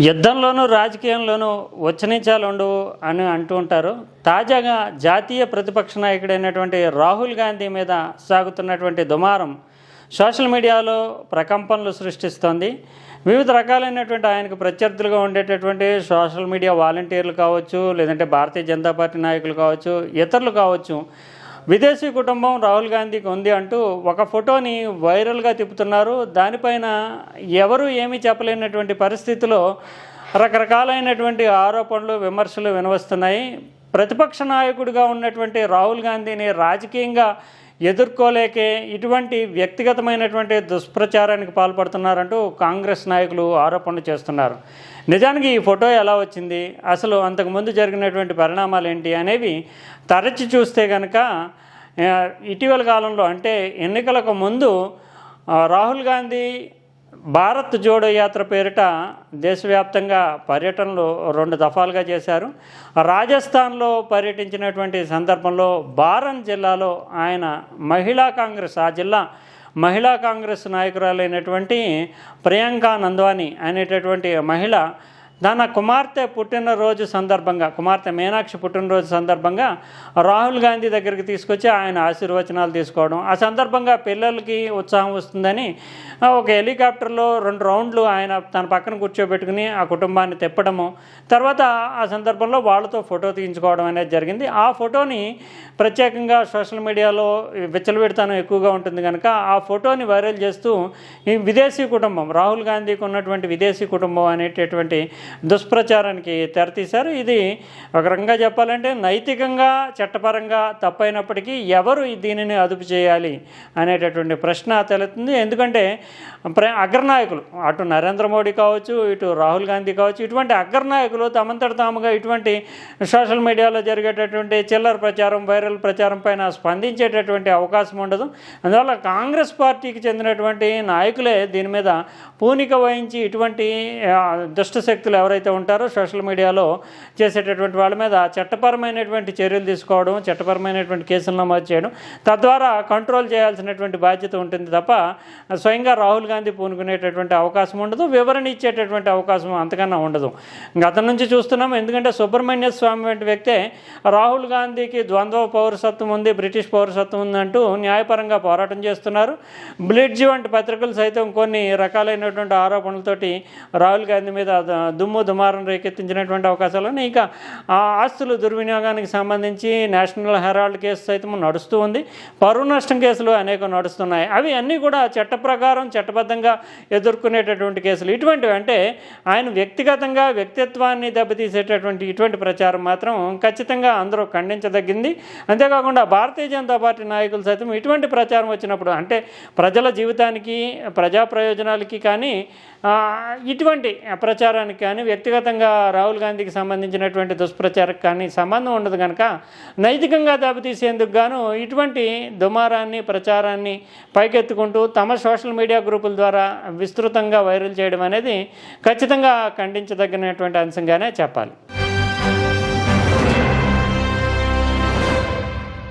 యుద్ధంలోనూ రాజకీయంలోనూ వచ్చనించాలు ఉండవు అని అంటూ ఉంటారు. తాజాగా జాతీయ ప్రతిపక్ష నాయకుడైనటువంటి రాహుల్ గాంధీ మీద సాగుతున్నటువంటి దుమారం సోషల్ మీడియాలో ప్రకంపనలు సృష్టిస్తోంది. వివిధ రకాలైనటువంటి ఆయనకు ప్రత్యర్థులుగా ఉండేటటువంటి సోషల్ మీడియా వాలంటీర్లు కావచ్చు లేదంటే భారతీయ జనతా పార్టీ నాయకులు కావచ్చు ఇతరులు కావచ్చు విదేశీ కుటుంబం రాహుల్ గాంధీకి ఉంది అంటూ ఒక ఫోటోని వైరల్గా తిప్పుతున్నారు. దానిపైన ఎవరు ఏమీ చెప్పలేనటువంటి పరిస్థితిలో రకరకాలైనటువంటి ఆరోపణలు విమర్శలు వినవస్తున్నాయి. ప్రతిపక్ష నాయకుడిగా ఉన్నటువంటి రాహుల్ గాంధీని రాజకీయంగా ఎదుర్కోలేకే ఇటువంటి వ్యక్తిగతమైనటువంటి దుష్ప్రచారానికి పాల్పడుతున్నారంటూ కాంగ్రెస్ నాయకులు ఆరోపణలు చేస్తున్నారు. నిజానికి ఈ ఫోటో ఎలా వచ్చింది? అసలు అంతకుముందు జరిగినటువంటి పరిణామాలు ఏంటి అనేవి తరచి చూస్తే కనుక ఇటీవల కాలంలో అంటే ఎన్నికలకు ముందు రాహుల్ గాంధీ భారత్ జోడో యాత్ర పేరిట దేశవ్యాప్తంగా పర్యటనలు రెండు దఫాలుగా చేశారు. రాజస్థాన్లో పర్యటించినటువంటి సందర్భంలో బారన్ జిల్లాలో ఆయన మహిళా కాంగ్రెస్ ఆ జిల్లా మహిళా కాంగ్రెస్ నాయకురాలైనటువంటి ప్రియాంక నంద్వాని అనేటటువంటి మహిళ తన కుమార్తె పుట్టినరోజు సందర్భంగా కుమార్తె మీనాక్షి పుట్టినరోజు సందర్భంగా రాహుల్ గాంధీ దగ్గరికి తీసుకొచ్చి ఆయన ఆశీర్వచనాలు తీసుకోవడం. ఆ సందర్భంగా పిల్లలకి ఉత్సాహం వస్తుందని ఒక హెలికాప్టర్లో రెండు రౌండ్లు ఆయన తన పక్కన కూర్చోబెట్టుకుని ఆ కుటుంబాన్ని తిప్పడము. తర్వాత ఆ సందర్భంలో వాళ్ళతో ఫోటో తీయించుకోవడం అనేది జరిగింది. ఆ ఫోటోని ప్రత్యేకంగా సోషల్ మీడియాలో విచ్చలవిడతానం ఎక్కువగా ఉంటుంది కనుక ఆ ఫోటోని వైరల్ చేస్తూ ఈ విదేశీ కుటుంబం రాహుల్ గాంధీకి ఉన్నటువంటి విదేశీ కుటుంబం అనేటటువంటి దుష్ప్రచారానికి తెరతీశారు. ఇది ఒక రకంగా చెప్పాలంటే నైతికంగా చట్టపరంగా తప్పైనప్పటికీ ఎవరు దీనిని అదుపు చేయాలి అనేటటువంటి ప్రశ్న తెలుస్తుంది ఎందుకంటే ప్ర అగ్రనాయకులు అటు నరేంద్ర మోడీ కావచ్చు ఇటు రాహుల్ గాంధీ కావచ్చు ఇటువంటి అగ్రనాయకులు తమంతట తాముగా ఇటువంటి సోషల్ మీడియాలో జరిగేటటువంటి చిల్లర ప్రచారం వైరల్ ప్రచారం పైన స్పందించేటటువంటి అవకాశం ఉండదు. అందువల్ల కాంగ్రెస్ పార్టీకి చెందినటువంటి నాయకులే దీని మీద పూనిక వహించి ఇటువంటి దుష్టశక్తులు దుష్ట ఎవరైతే ఉంటారో సోషల్ మీడియాలో చేసేటటువంటి వాళ్ళ మీద చట్టపరమైనటువంటి చర్యలు తీసుకోవడం చట్టపరమైనటువంటి కేసులు నమోదు చేయడం తద్వారా కంట్రోల్ చేయాల్సినటువంటి బాధ్యత ఉంటుంది తప్ప స్వయంగా రాహుల్ గాంధీ పూనుకునేటటువంటి అవకాశం ఉండదు వివరణ ఇచ్చేటటువంటి అవకాశం అంతకన్నా ఉండదు. గతం నుంచి చూస్తున్నాం ఎందుకంటే సుబ్రహ్మణ్య స్వామి వంటి వ్యక్తే రాహుల్ గాంధీకి ద్వంద్వ పౌరసత్వం ఉంది బ్రిటిష్ పౌరసత్వం ఉందంటూ న్యాయపరంగా పోరాటం చేస్తున్నారు. బ్లిడ్జ్ వంటి పత్రికలు సైతం కొన్ని రకాలైనటువంటి ఆరోపణలతోటి రాహుల్ గాంధీ మీద దుమ్ము దుమారం రేకెత్తించినటువంటి అవకాశాలు ఉన్నాయి ఇక ఆ ఆస్తులు దుర్వినియోగానికి సంబంధించి నేషనల్ హెరాల్డ్ కేసు సైతం నడుస్తూ ఉంది. పరువు నష్టం కేసులు అనేక నడుస్తున్నాయి. అవి అన్నీ కూడా చట్ట ప్రకారం చట్టబద్ధంగా ఎదుర్కొనేటటువంటి కేసులు. ఇటువంటివి అంటే ఆయన వ్యక్తిగతంగా వ్యక్తిత్వాన్ని దెబ్బతీసేటటువంటి ఇటువంటి ప్రచారం మాత్రం ఖచ్చితంగా అందరూ ఖండించదగ్గింది అంతేకాకుండా భారతీయ జనతా పార్టీ నాయకులు సైతం ఇటువంటి ప్రచారం వచ్చినప్పుడు అంటే ప్రజల జీవితానికి ప్రజా ప్రయోజనాలకి కానీ ఇటువంటి ప్రచారానికి కానీ కానీ వ్యక్తిగతంగా రాహుల్ గాంధీకి సంబంధించినటువంటి దుష్ప్రచారం కానీ సంబంధం ఉండదు కనుక నైతికంగా దెబ్బతీసేందుకు గాను ఇటువంటి దుమారాన్ని ప్రచారాన్ని పైకెత్తుకుంటూ తమ సోషల్ మీడియా గ్రూపుల ద్వారా విస్తృతంగా వైరల్ చేయడం అనేది ఖచ్చితంగా ఖండించదగినటువంటి అంశంగానే చెప్పాలి.